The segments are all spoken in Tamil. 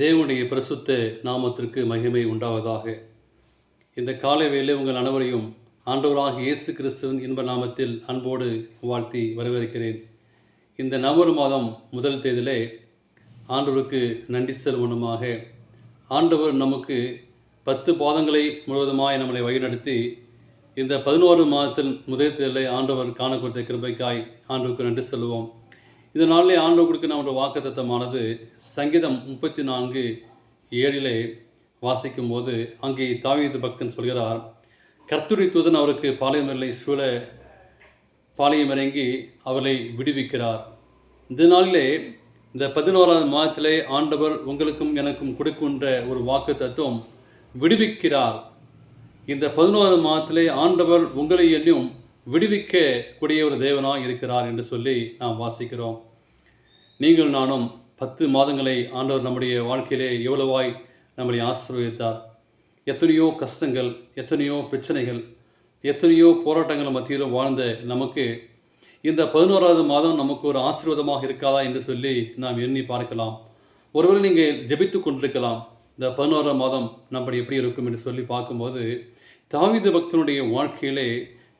தேவனுடைய பிரசுத்த நாமத்திற்கு மகிமை உண்டாவதாக. இந்த காலை வேலை உங்கள் அனைவரையும் ஆண்டவராக இயேசு கிறிஸ்துவின் இன்ப நாமத்தில் அன்போடு வாழ்த்தி வரவேற்கிறேன். இந்த நவம்பர் மாதம் முதல் தேதியிலே ஆண்டவருக்கு நன்றி செல்வனுமாக ஆண்டவர் நமக்கு பத்து பாதங்களை முழுவதுமாய் நம்மளை வழிநடத்தி இந்த பதினோரு மாதத்தில் முதல் தேதியிலே ஆண்டவர் காண கொடுத்த கிருபைக்காய் ஆண்டவருக்கு நன்றி செல்வோம் இதனாலே ஆண்டவர் கொடுக்க நம்முடைய வாக்குத்தத்தமானது சங்கீதம் முப்பத்தி நான்கு ஏழிலே வாசிக்கும்போது அங்கே தாவீது பக்தன் சொல்கிறார் கர்த்துரி தூதன் அவருக்கு பாளையமில்லை சூழ பாளையம் இறங்கி அவரை விடுவிக்கிறார். இந்த நாளிலே இந்த பதினோராவது மாதத்திலே ஆண்டவர் உங்களுக்கும் எனக்கும் கொடுக்கின்ற ஒரு வாக்கு தத்துவம் விடுவிக்கிறார். இந்த பதினோராவது மாதத்திலே ஆண்டவர் உங்களை என்னும் விடுவிக்க கூடிய ஒரு தேவனாக இருக்கிறார் என்று சொல்லி நாம் வாசிக்கிறோம். நீங்கள் நானும் பத்து மாதங்களை ஆண்டவர் நம்முடைய வாழ்க்கையிலே எவ்வளவாய் நம்மளை ஆசீர்வதித்தார். எத்தனையோ கஷ்டங்கள் எத்தனையோ பிரச்சனைகள் எத்தனையோ போராட்டங்கள் மத்தியிலும் வாழ்ந்த நமக்கு இந்த பதினோராவது மாதம் நமக்கு ஒரு ஆசீர்வாதமாக இருக்காதா என்று சொல்லி நாம் எண்ணி பார்க்கலாம். ஒருவேளை நீங்கள் ஜெபித்து கொண்டிருக்கலாம். இந்த பதினோராம் மாதம் நம்மடி எப்படி இருக்கும் என்று சொல்லி பார்க்கும்போது தாவித பக்தனுடைய வாழ்க்கையிலே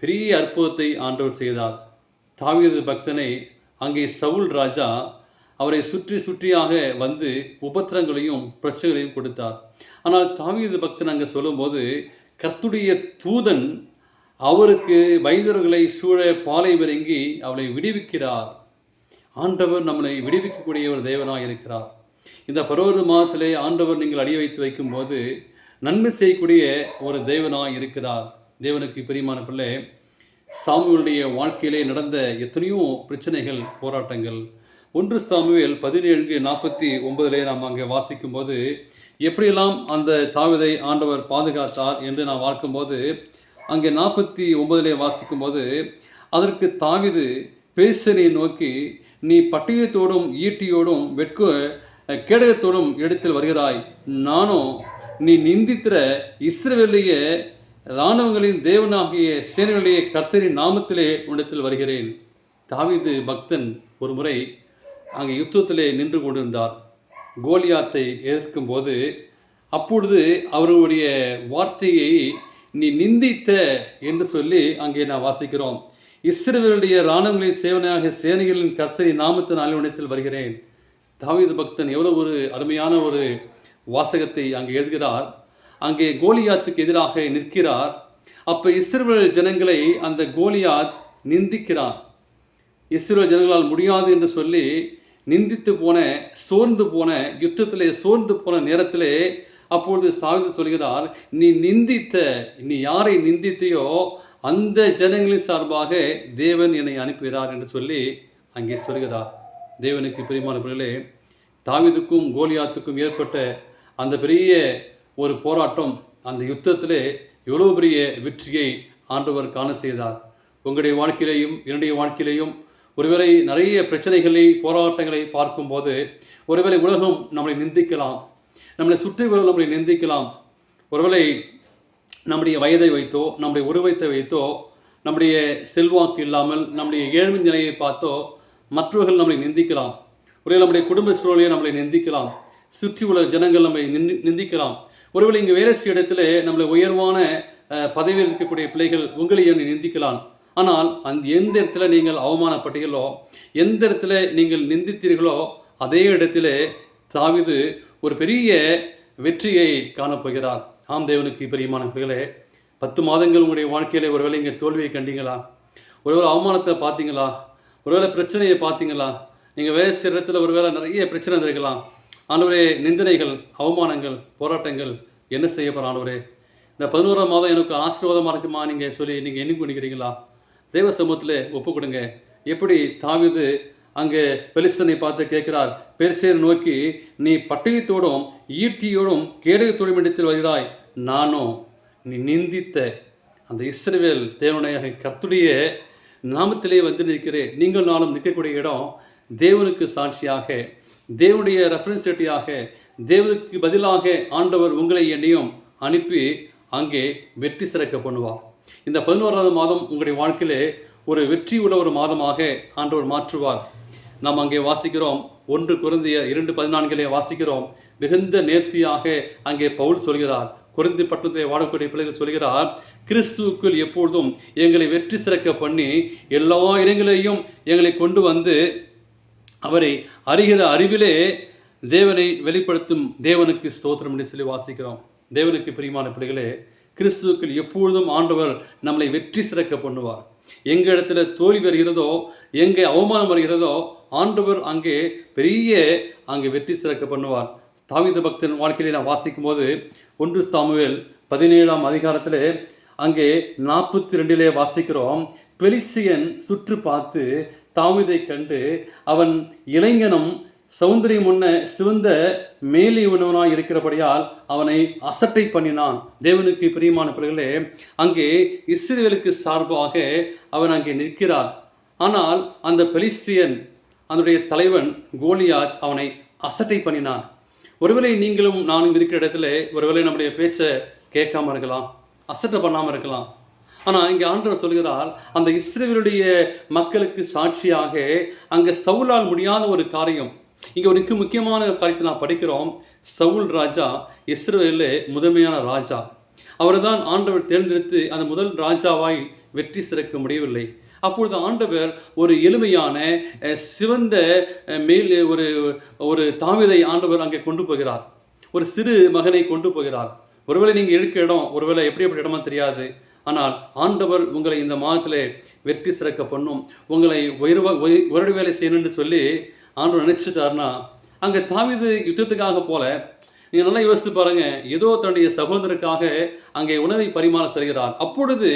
பெரிய அற்புதத்தை ஆண்டவர் செய்தார். தாவீது பக்தனை அங்கே சவுல் ராஜா அவரை சுற்றி சுற்றியாக வந்து உபத்திரங்களையும் பிரச்சனைகளையும் கொடுத்தார். ஆனால் தாவீது பக்தன் அங்கே சொல்லும்போது கர்த்துடைய தூதன் அவருக்கு வைத்தவர்களை சூழ பாலை விரங்கி அவளை விடுவிக்கிறார். ஆண்டவர் நம்மளை விடுவிக்கக்கூடிய ஒரு தேவனாக இருக்கிறார். இந்த பருவது மாதத்திலே ஆண்டவர் நீங்கள் அடி வைத்து வைக்கும்போது நன்மை செய்யக்கூடிய ஒரு தேவனாக இருக்கிறார். தேவனுக்கு பிரியமான பிள்ளை சாமுவேலுடைய வாழ்க்கையிலே நடந்த எத்தனையோ பிரச்சனைகள் போராட்டங்கள். ஒன்று சாமுவேல் பதினேழு நாற்பத்தி ஒன்பதிலே நாம் அங்கே வாசிக்கும்போது எப்படியெல்லாம் அந்த தாவிதை ஆண்டவர் பாதுகாத்தார் என்று நாம் பார்க்கும்போது அங்கே நாற்பத்தி ஒன்பதிலே வாசிக்கும்போது அதற்கு தாவிது பேசனை நோக்கி நீ பட்டயத்தோடும் ஈட்டியோடும் வெட்க கேடகத்தோடும் இடத்தில் வருகிறாய். நானும் நீ நிந்தித்திர இஸ்ரவேலிய இராணுவங்களின் தேவனாகிய சேனைகளுடைய கர்த்தரின் நாமத்திலே உன்னிடத்தில் வருகிறேன். தாவிது பக்தன் ஒரு முறை அங்கே யுத்தத்திலே நின்று கொண்டிருந்தார். கோலியாத்தை எதிர்க்கும்போது அப்பொழுது அவருடைய வார்த்தையை நீ நிந்தித்த என்று சொல்லி அங்கே நான் வாசிக்கிறோம். இஸ்ரவேலுடைய இராணுவங்களின் சேவனையாக சேனைகளின் கர்த்தரின் நாமத்தின் உணத்தில் வருகிறேன். தாவித பக்தன் எவ்வளோ ஒரு அருமையான ஒரு வாசகத்தை அங்கே எழுதுகிறார். அங்கே கோலியாத்துக்கு எதிராக நிற்கிறார். அப்போ இஸ்ரவேல் ஜனங்களை அந்த கோலியாத் நிந்திக்கிறார். இஸ்ரேல் ஜனங்களால் முடியாது என்று சொல்லி நிந்தித்து போன சோர்ந்து போன யுத்தத்திலே சோர்ந்து போன நேரத்திலே அப்பொழுது சாகுது சொல்கிறார் நீ நிந்தித்த நீ யாரை நிந்தித்தையோ அந்த ஜனங்களின் சார்பாக தேவன் என்னை அனுப்புகிறார் என்று சொல்லி அங்கே சொல்கிறார். தேவனுக்கு பிரியமான பிறகு தாவிதுக்கும் கோலியாத்துக்கும் ஏற்பட்ட அந்த பெரிய ஒரு போராட்டம் அந்த யுத்தத்திலே எவ்வளோ பெரிய வெற்றியை ஆண்டவர் காண செய்தார். உங்களுடைய வாழ்க்கையிலையும் என்னுடைய வாழ்க்கையிலையும் ஒருவேளை நிறைய பிரச்சனைகளை போராட்டங்களை பார்க்கும்போது ஒருவேளை உலகம் நம்மளை நிந்திக்கலாம். நம்மளை சுற்றிவர்கள் நம்மளை நிந்திக்கலாம். ஒருவேளை நம்முடைய வயதை வைத்தோ நம்முடைய உருவத்தை வைத்தோ நம்முடைய செல்வாக்கு இல்லாமல் நம்முடைய ஏழ்மை நிலையை பார்த்தோ மற்றவர்கள் நம்மளை நிந்திக்கலாம். ஒருவேளை நம்முடைய குடும்ப சூழலையை நம்மளை நிந்திக்கலாம். சுற்றி உள்ள ஜனங்கள் நம்மை நிந்திக்கலாம். ஒருவேளை இங்கே வேலை செய்ய இடத்துல நம்மளை உயர்வான பதவியில் இருக்கக்கூடிய பிள்ளைகள் உங்களை நிந்திக்கலாம்? ஆனால் அந்த எந்த இடத்துல நீங்கள் அவமானப்பட்டீர்களோ எந்த இடத்துல நீங்கள் நிந்தித்தீர்களோ அதே இடத்துல தாவிது ஒரு பெரிய வெற்றியை காணப்போகிறார். ஆம் தேவனுக்கு பிரியமான பிள்ளைகளே பத்து மாதங்கள் உங்களுடைய வாழ்க்கையில் ஒருவேளை இங்கே தோல்வியை கண்டீங்களா? ஒருவேளை அவமானத்தை பார்த்தீங்களா? ஒருவேளை பிரச்சனையை பார்த்தீங்களா? நீங்கள் வேலை செய்கிற இடத்துல ஒருவேளை நிறைய பிரச்சனை இருக்கலாம் ஆண்டவரே நிந்தனைகள் அவமானங்கள் போராட்டங்கள் என்ன செய்ய போகிறானவரே இந்த பதினோராம் மாதம் எனக்கு ஆசீர்வாதமாக இருக்குமா? நீங்கள் சொல்லி நீங்கள் எண்ணி பண்ணிக்கிறீங்களா தெய்வ சமூகத்தில் ஒப்பு கொடுங்க எப்படி தாவிது அங்கே பெலிஸ்தனை பார்த்து கேட்கிறார் பெருசேர் நோக்கி நீ பட்டயத்தோடும் ஈட்டியோடும் கேடகத்தோடும் இடத்தில் வருகிறாய். நானும் நீ நிந்தித்த அந்த இஸ்ரவேல் தேவனுடைய கர்த்துடைய நாமத்திலே வந்து நிற்கிறேன். நீங்கள் நானும் நிற்கக்கூடிய இடம் தேவனுக்கு சாட்சியாக தேவனுடைய ரெஃபரன்சிட்டியாக தேவனுக்கு பதிலாக ஆண்டவர் உங்களை என்னையும் அனுப்பி அங்கே வெற்றி சிறக்க பண்ணுவார். இந்த பதினோராவது மாதம் உங்களுடைய வாழ்க்கையிலே ஒரு வெற்றி உள்ள ஒரு மாதமாக ஆண்டவர் மாற்றுவார். நாம் அங்கே வாசிக்கிறோம். ஒன்று குருந்திய இரண்டு பதினான்கிலே வாசிக்கிறோம். மிகுந்த நேர்த்தியாக அங்கே பவுல் சொல்கிறார். குறைந்த பட்டணத்தை வாழக்கூடிய பிள்ளைகள் சொல்கிறார் கிறிஸ்துவுக்குள் எப்பொழுதும் எங்களை வெற்றி சிறக்க பண்ணி எல்லா இடங்களையும் எங்களை கொண்டு வந்து அவரை அறிகிற அறிவிலே தேவனை வெளிப்படுத்தும் தேவனுக்கு ஸ்தோத்திரம் என்று சொல்லி வாசிக்கிறோம். தேவனுக்கு பிரியமான பிள்ளைகளே கிறிஸ்துவுக்குள் எப்பொழுதும் ஆண்டவர் நம்மளை வெற்றி சிறக்க பண்ணுவார். எங்கள் இடத்துல தோல்வி வருகிறதோ எங்கே அவமானம் வருகிறதோ ஆண்டவர் அங்கே பெரிய அங்கே வெற்றி சிறக்க பண்ணுவார். தாவித பக்தன் வாழ்க்கையிலே நான் வாசிக்கும் போது ஒன்று சாமுவேல் பதினேழாம் அதிகாரத்தில் அங்கே நாற்பத்தி ரெண்டிலே வாசிக்கிறோம். பெலிசியன் சுற்று பார்த்து தாவீதை கண்டு அவன் இளைஞனும் சௌந்தரியம் முன்ன சிவந்த மேலி உணவனாக இருக்கிறபடியால் அவனை அசட்டை பண்ணினான். தேவனுக்கு பிரியமான பிறகுலே அங்கே இஸ்ரேலுக்கு சார்பாக அவன் அங்கே நிற்கிறார் ஆனால் அந்த பெலிஸ்தியன் அதனுடைய தலைவன் கோலியாத் அவனை அசட்டை பண்ணினான். ஒருவேளை நீங்களும் நானும் இருக்கிற இடத்துல ஒருவேளை நம்முடைய பேச்சை கேட்காம இருக்கலாம் அசட்டை பண்ணாமல் இருக்கலாம். ஆனால் இங்கே ஆண்டவர் சொல்கிறார் அந்த இஸ்ரேலுடைய மக்களுக்கு சாட்சியாக அங்கே சவுலால் முடியாத ஒரு காரியம். இங்கே ஒரு மிக முக்கியமான காரியத்தை நான் படிக்கிறோம். சவுல் ராஜா இஸ்ரேலில் முதன்மையான ராஜா. அவர்தான் ஆண்டவர் தேர்ந்தெடுத்து அந்த முதல் ராஜாவாய் வெற்றி சிறக்க முடியவில்லை. அப்பொழுது ஆண்டவர் ஒரு எளிமையான சிவந்த மேல் ஒரு ஒரு தாமிதை ஆண்டவர் அங்கே கொண்டு போகிறார். ஒரு சிறு மகனை கொண்டு போகிறார். ஒருவேளை நீங்கள் இருக்க இடம் ஒருவேளை எப்படி எப்படி இடமா தெரியாது. ஆனால் ஆண்டவர் உங்களை இந்த மாதத்தில் வெற்றி சிறக்க பண்ணும். உங்களை உயர்வ உயர்வு வேலை செய்யணும்னு சொல்லி ஆண்டவர் நினச்சிட்டாருன்னா அங்கே தாவீது யுத்தத்துக்காக போல நீங்கள் நல்லா யோசித்து பாருங்கள் ஏதோ தன்னுடைய சகோதரருக்காக அங்கே உணவை பரிமாற செல்கிறார். அப்பொழுது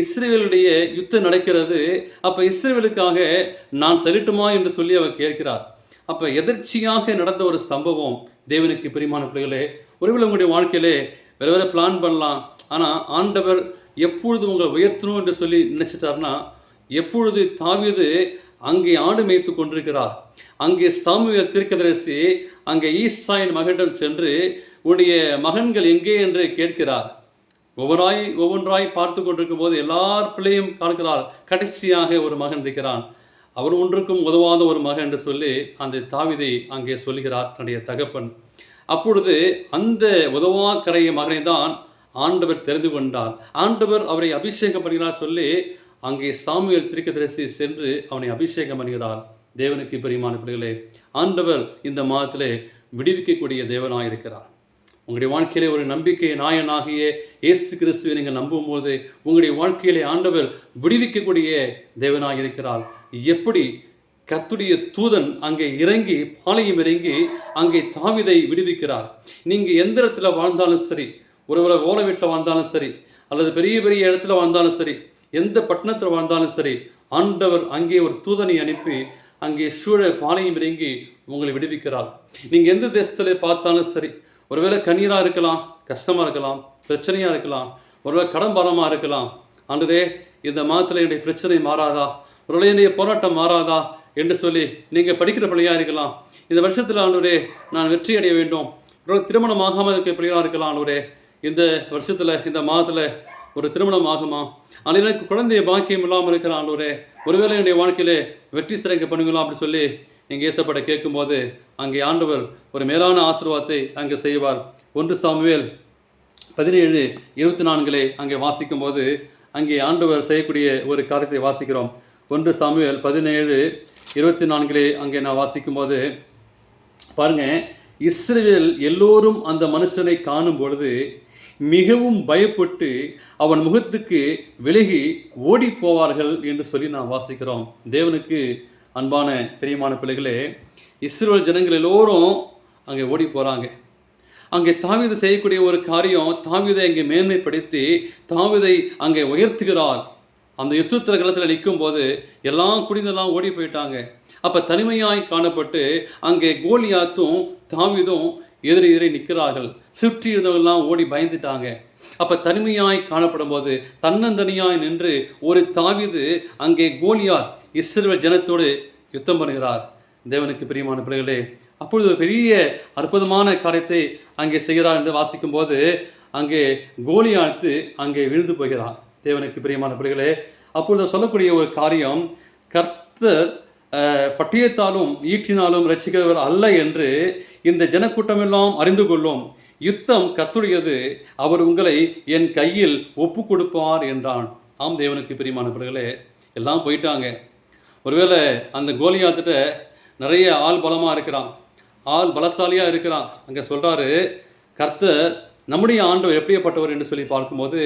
இஸ்ரேலுடைய யுத்தம் நடக்கிறது. அப்போ இஸ்ரேலுக்காக நான் செல்லட்டுமா என்று சொல்லி அவர் கேட்கிறார். அப்போ எதர்ச்சியாக நடந்த ஒரு சம்பவம் தேவனுக்கு பிரிமான பிள்ளைகளே ஒருவேளை உங்களுடைய வாழ்க்கையிலே வேறு வேறு பிளான் பண்ணலாம். ஆனால் ஆண்டவர் எப்பொழுது உங்களை உயர்த்தணும் என்று சொல்லி நினைச்சிட்டாருன்னா எப்பொழுது தாவீது அங்கே ஆடு மேய்த்து கொண்டிருக்கிறார். அங்கே சாமுவேல் தீர்க்கதரிசி அங்கே ஈசாயின் மகனிடம் சென்று உன்னுடைய மகன்கள் எங்கே? என்று கேட்கிறார். ஒவ்வொன்றாய் ஒவ்வொன்றாய் பார்த்து கொண்டிருக்கும் போது எல்லார் பிள்ளையும் பார்க்கிறார் கடைசியாக ஒரு மகன் இருக்கிறான். அவர் ஒன்றுக்கும் உதவாத ஒரு மகன் என்று சொல்லி அந்த தாவிதை அங்கே சொல்கிறார் தன்னுடைய தகப்பன். அப்பொழுது அந்த உதவா கரைய மகனை தான் ஆண்டவர் தெரிந்து கொண்டார். ஆண்டவர் அவரை அபிஷேகம் பண்ணுகிறார் சொல்லி அங்கே சாமுவேல் திருக்கதரிசி சென்று அவனை அபிஷேகம் பண்ணுகிறார் தேவனுக்கு பெரியமான பிள்ளைகளே ஆண்டவர் இந்த மாதத்திலே விடுவிக்கக்கூடிய தேவனாக இருக்கிறார் உங்களுடைய வாழ்க்கையிலே ஒரு நம்பிக்கை நாயனாகிய இயேசு கிறிஸ்துவை நீங்கள் நம்பும்போது உங்களுடைய வாழ்க்கையிலே ஆண்டவர் விடுவிக்கக்கூடிய தேவனாக இருக்கிறார் எப்படி கத்துடைய தூதன் அங்கே இறங்கி பாளையம் இறங்கி அங்கே தாவிதை விடுவிக்கிறார். நீங்கள் எந்த இடத்துல வாழ்ந்தாலும் சரி ஒருவேளை ஓலை வீட்டில் வாழ்ந்தாலும் சரி அல்லது பெரிய பெரிய இடத்துல வாழ்ந்தாலும் சரி எந்த பட்டணத்தில் வாழ்ந்தாலும் சரி ஆண்டவர் அங்கே ஒரு தூதனை அனுப்பி அங்கே சூழ பானையும் இறங்கி உங்களை விடுவிக்கிறார். நீங்கள் எந்த தேசத்தில் பார்த்தாலும் சரி ஒருவேளை கண்ணீராக இருக்கலாம் கஷ்டமாக இருக்கலாம் பிரச்சனையாக இருக்கலாம் ஒருவேளை கடன் பாரமாக இருக்கலாம் ஆண்டதே இந்த மாதத்தில் என்னுடைய பிரச்சனை மாறாதா? ஒருவேளை என்னுடைய போராட்டம் மாறாதா? என்று சொல்லி நீங்கள் படிக்கிற பிள்ளையாக இருக்கலாம். இந்த வருஷத்தில் ஆண்டவரே நான் வெற்றி அடைய வேண்டும். ஒரு திருமணம் ஆகாமல் இருக்கிற பிள்ளையாக இருக்கலாம் ஆண்டவரே. இந்த வருஷத்தில் இந்த மாதத்தில் ஒரு திருமணம் ஆகுமா ஆனால் எனக்கு குழந்தைய பாக்கியம் இல்லாமல் இருக்கிற ஆண்டவரே ஒருவேளை என்னுடைய வாழ்க்கையிலே வெற்றி சிறங்க பண்ணுங்களா அப்படின்னு சொல்லி நீங்கள் ஏசப்பட கேட்கும்போது அங்கே ஆண்டவர் ஒரு மேலான ஆசீர்வாதத்தை அங்கே செய்வார். ஒன்று சாமுவேல் பதினேழு இருபத்தி நான்கிலே அங்கே வாசிக்கும்போது அங்கே ஆண்டவர் செய்யக்கூடிய ஒரு காரியத்தை வாசிக்கிறோம். ஒன்று சாமுவேல் பதினேழு இருபத்தி நான்கிலே அங்கே நான் வாசிக்கும்போது பாருங்க இஸ்ரேல் எல்லோரும் அந்த மனுஷனை காணும் பொழுது மிகவும் பயப்பட்டு அவன் முகத்துக்கு விலகி ஓடி போவார்கள் என்று சொல்லி நாம் வாசிக்கிறோம். தேவனுக்கு அன்பான பிரியமான பிள்ளைகளே இஸ்ரோல் ஜனங்கள் எல்லோரும் அங்கே ஓடி போகிறாங்க அங்கே தாவிதை செய்யக்கூடிய ஒரு காரியம் தாவிதை அங்கே மேன்மைப்படுத்தி தாவிதை அங்கே உயர்த்துகிறார். அந்த யுத்தத்திர களத்தில் நிற்கும் போது எல்லாம் குடிந்தெல்லாம் ஓடி போயிட்டாங்க. அப்போ தனிமையாய் காணப்பட்டு அங்கே கோலியாத்தும் தாவிதும் எதிரி எதிரி நிற்கிறார்கள். சுற்றி இருந்தவர்கள்லாம் ஓடி பயந்துட்டாங்க. அப்போ தனிமையாய் காணப்படும் போது தன்னந்தனியாய் நின்று ஒரு தாவிது அங்கே கோலியார் இஸ்ரவேல் ஜனத்தோடு யுத்தம் பண்ணுகிறார். தேவனுக்கு பிரியமான பிள்ளைகளே அப்பொழுது ஒரு பெரிய அற்புதமான காரியத்தை அங்கே செய்கிறார் என்று வாசிக்கும்போது அங்கே கோலியாத்து அங்கே விழுந்து போகிறார். தேவனுக்கு பிரியமான பிள்ளைகளே அப்பொழுது சொல்லக்கூடிய ஒரு காரியம் கர்த்தர் பட்டயத்தாலும் ஈட்டினாலும் ரசிக்கிறவர் அல்ல என்று இந்த ஜனக்கூட்டமெல்லாம் அறிந்து கொள்ளும் யுத்தம் கத்துடையது அவர் உங்களை என் கையில் ஒப்பு கொடுப்பார் என்றான். ஆம் தேவனுக்கு பிரியமானவர்களே எல்லாம் போயிட்டாங்க. ஒருவேளை அந்த கோலியாத்திட்ட நிறைய ஆள் பலமாக இருக்கிறான். ஆள் பலசாலியாக இருக்கிறான். அங்கே சொல்கிறாரு கர்த்தர் நம்முடைய ஆண்டவர் எப்படியப்பட்டவர்? என்று சொல்லி பார்க்கும்போது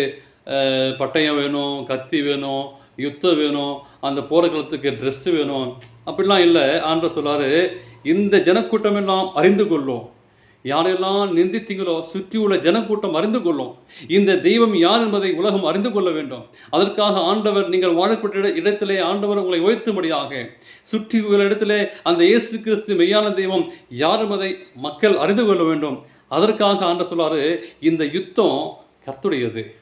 பட்டயம் வேணும் கத்தி வேணும் யுத்தம் வேணும் அந்த போர்க்களத்துக்கு ட்ரெஸ்ஸு வேணும் அப்படிலாம் இல்லை. ஆண்ட சொல்றாரு இந்த ஜனக்கூட்டம் எல்லாம் அறிந்து கொள்ளும். யாரெல்லாம் நிந்தித்தீங்களோ சுற்றி உள்ள ஜனக்கூட்டம் அறிந்து கொள்ளும். இந்த தெய்வம் யார் என்பதை உலகம் அறிந்து கொள்ள வேண்டும். அதற்காக ஆண்டவர் நீங்கள் வாழப்பட்ட இட- இடத்திலே ஆண்டவர் உங்களை உயர்த்தும்படியாக சுற்றி உள்ள இடத்திலே அந்த இயேசு கிறிஸ்து மெய்யான தெய்வம் யார் என்பதை மக்கள் அறிந்து கொள்ள வேண்டும். அதற்காக ஆண்ட சொல்றாரு இந்த யுத்தம் கர்த்துடையது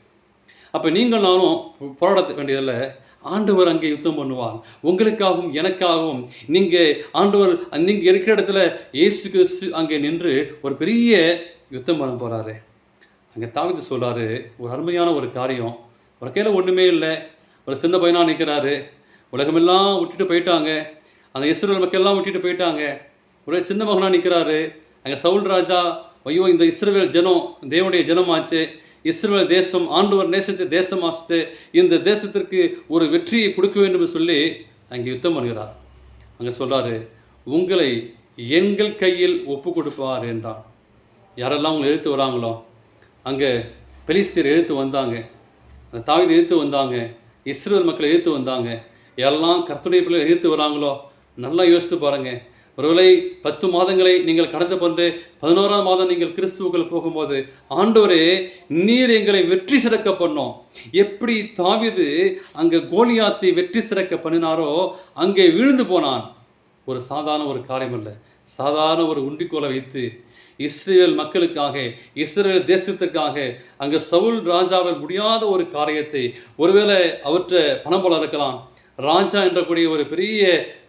அப்போ நீங்கள் நானும் போராட வேண்டியதில்லை. ஆண்டவர் அங்கே யுத்தம் பண்ணுவார். உங்களுக்காகவும் எனக்காகவும் நீங்கள் ஆண்டவர் நீங்கள் இருக்கிற இடத்துல இயேசு கிறிஸ்து அங்கே நின்று ஒரு பெரிய யுத்தம் பண்ண போகிறாரு அங்கே தாவித்து சொல்கிறாரு ஒரு அருமையான ஒரு காரியம். ஒரு கையில் ஒன்றுமே இல்லை. ஒரு சின்ன பையனாக நிற்கிறாரு உலகமெல்லாம் விட்டுட்டு போயிட்டாங்க. அந்த இஸ்ரேல் மக்கள்லாம் விட்டுட்டு போயிட்டாங்க. ஒரு சின்ன மகனாக நிற்கிறாரு அங்கே சவுல் ராஜா ஐயோ இந்த இஸ்ரேல் ஜனம் தேவனுடைய ஜனமாச்சு. இஸ்ரேல் தேசம் ஆண்டவர் நேசித்த தேசமாச்சு இந்த தேசத்திற்கு ஒரு வெற்றியை கொடுக்க வேண்டும் என்று சொல்லி அங்கே யுத்தம் பண்ணுகிறார். அங்கே சொல்கிறாரு உங்களை எங்கள் கையில் ஒப்பு கொடுப்பார் என்றான் யாரெல்லாம் உங்களை எழுத்து வராங்களோ அங்கே பெலிஸ்தீர் எழுத்து வந்தாங்க அந்த தாவித எழுத்து வந்தாங்க இஸ்ரேல் மக்கள் எழுத்து வந்தாங்க. எல்லாம் கர்த்துடைய பிள்ளை எழுத்து வராங்களோ நல்லா யோசித்து பாருங்க ஒருவேளை பத்து மாதங்களை நீங்கள் கடந்து கொண்டு பதினோராம் மாதம் நீங்கள் கிறிஸ்துவுக்குள் போகும்போது ஆண்டவரே நீர் எங்களை வெற்றி சிறக்க பண்ணோம். எப்படி தாவிது அங்கே கோலியாத்தை வெற்றி சிறக்க பண்ணினாரோ அங்கே விழுந்து போனான். ஒரு சாதாரண ஒரு காரியம் அல்ல சாதாரண ஒரு உண்டிக்கோலை வைத்து இஸ்ரேல் மக்களுக்காக இஸ்ரேல் தேசத்துக்காக அங்கே சவுல் ராஜாவில் முடியாத ஒரு காரியத்தை ஒருவேளை அவற்றை பணம் போல இருக்கலாம் ராஜா என்றக்கூடிய ஒரு பெரிய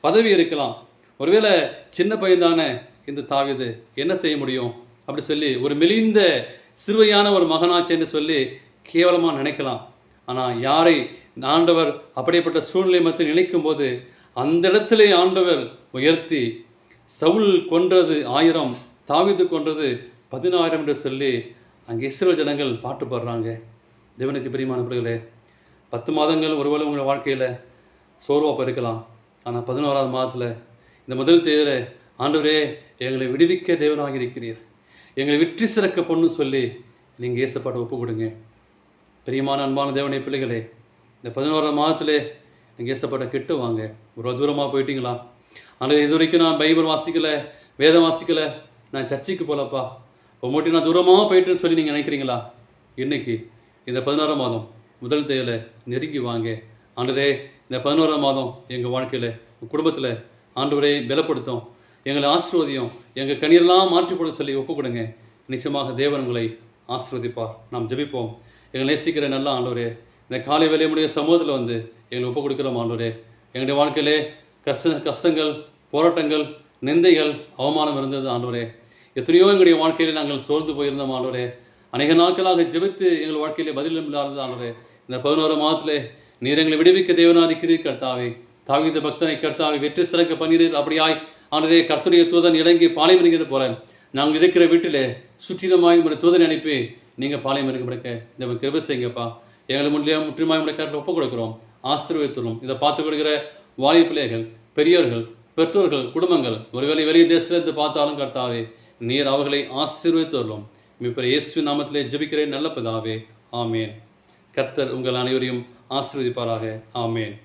பதவி இருக்கலாம். ஒருவேளை சின்ன பையன்தானே இந்த தாவிது என்ன செய்ய முடியும்? அப்படி சொல்லி ஒரு மெலிந்த சிறுவையான ஒரு மகனாச்சேன்னு சொல்லி கேவலமாக நினைக்கலாம். ஆனால் யாரை? ஆண்டவர் அப்படிப்பட்ட சூழ்நிலை மத்தியில் நினைக்கும் போது அந்த இடத்திலே ஆண்டவர் உயர்த்தி சவுல் கொன்றது ஆயிரம் தாவிது கொன்றது பதினாயிரம் என்று சொல்லி அங்கே இஸ்ரோ ஜனங்கள் பாட்டு பாடுறாங்க. தேவனுக்கு பிரியமானவர்களே பத்து மாதங்கள் ஒருவேளை உங்கள் வாழ்க்கையில் சோர்வாக இருக்கலாம் ஆனால் பதினோராவது மாதத்தில் இந்த முதல் தேதியில் ஆண்டவரே எங்களை விடுவிக்க தேவனாக இருக்கிறீர் எங்களை வெற்றி சிறக்க பொண்ணு சொல்லி நீங்கள் ஏசப்பாட்டை ஒப்பு கொடுங்க பிரியமான அன்பான தேவனுடைய பிள்ளைகளே இந்த பதினோராம் மாதத்திலே நீங்கள் ஏசப்பாட்டை கெட்டு வாங்க. ஒரு தூரமாக போயிட்டீங்களா? ஆனால் இது வரைக்கும் நான் பைபிள் வாசிக்கலை வேதம் வாசிக்கலை நான் சர்ச்சைக்கு போகலப்பா உங்கள்கிட்ட நான் தூரமாக போயிட்டுன்னு சொல்லி நீங்கள் நினைக்கிறீங்களா? இன்னைக்கு இந்த பதினோராம் மாதம் முதல் தேதியில் நெருங்கி வாங்க. ஆண்டரே இந்த பதினோராம் மாதம் எங்கள் வாழ்க்கையில் குடும்பத்தில் ஆண்டவரே பலப்படுத்தும். எங்களை ஆசிர்வதியும். எங்கள் கண்ணீரெல்லாம் மாற்றிப்பட சொல்லி ஒப்புக்கொடுங்க. நிச்சயமாக தேவன் உங்களை ஆசிர்வதிப்பார். நாம் ஜெபிப்போம். எங்களை நேசிக்கிற நல்ல ஆண்டவரே இந்த காலை வேலையுடைய சமூகத்தில் வந்து எங்களை ஒப்பு கொடுக்குறோம் ஆண்டவரே. எங்களுடைய வாழ்க்கையிலே கஷ்ட கஷ்டங்கள் போராட்டங்கள் நிந்தைகள் அவமானம் இருந்தது ஆண்டவரே. எத்தனையோ எங்களுடைய வாழ்க்கையில் நாங்கள் சோர்ந்து போயிருந்தோம் ஆண்டவரே. அநேக நாட்களாக ஜெபித்து எங்கள் வாழ்க்கையிலே பதிலும் இல்லாதது ஆண்டவரே. இந்த பதினோரு மாதத்திலே நீர் எங்களை விடுவிக்க தேவனாதிக்கிறீர் கர்த்தாவே. தாவித பக்தனை கர்த்தாவை வெற்றி சிறக்க பண்ணினீர். அப்படியாய் ஆனதே கர்த்தருடைய தூதன் இறங்கி பாளையம் இறங்கியது போல நாங்கள் இருக்கிற வீட்டில் சுற்றிலுமாய் உங்களுடைய தூதனை அனுப்பி நீங்கள் பாளையம் இறங்க பிடிக்க இந்த கிருபை செய்யுங்கப்பா. எங்களை முன்னிலையும் முற்றிலுமாய் உங்களுடைய கருத்தில் ஒப்புக் கொடுக்குறோம். ஆசீர்வதித்துள்ளோம். இதை பார்த்து கொடுக்கிற வாலிப பிள்ளைகள் பெரியவர்கள் பெற்றோர்கள் குடும்பங்கள் ஒருவேளை வெளிய தேசத்திலிருந்து பார்த்தாலும் கர்த்தாவே நீர் அவர்களை ஆசீர்வதித்துள்ளோம். இப்போ இயேசு நாமத்திலே ஜபிக்கிறேன். நல்ல பிதாவே ஆமேன். கர்த்தர் உங்கள் அனைவரையும் ஆசீர்வதிப்பாராக. ஆமேன்.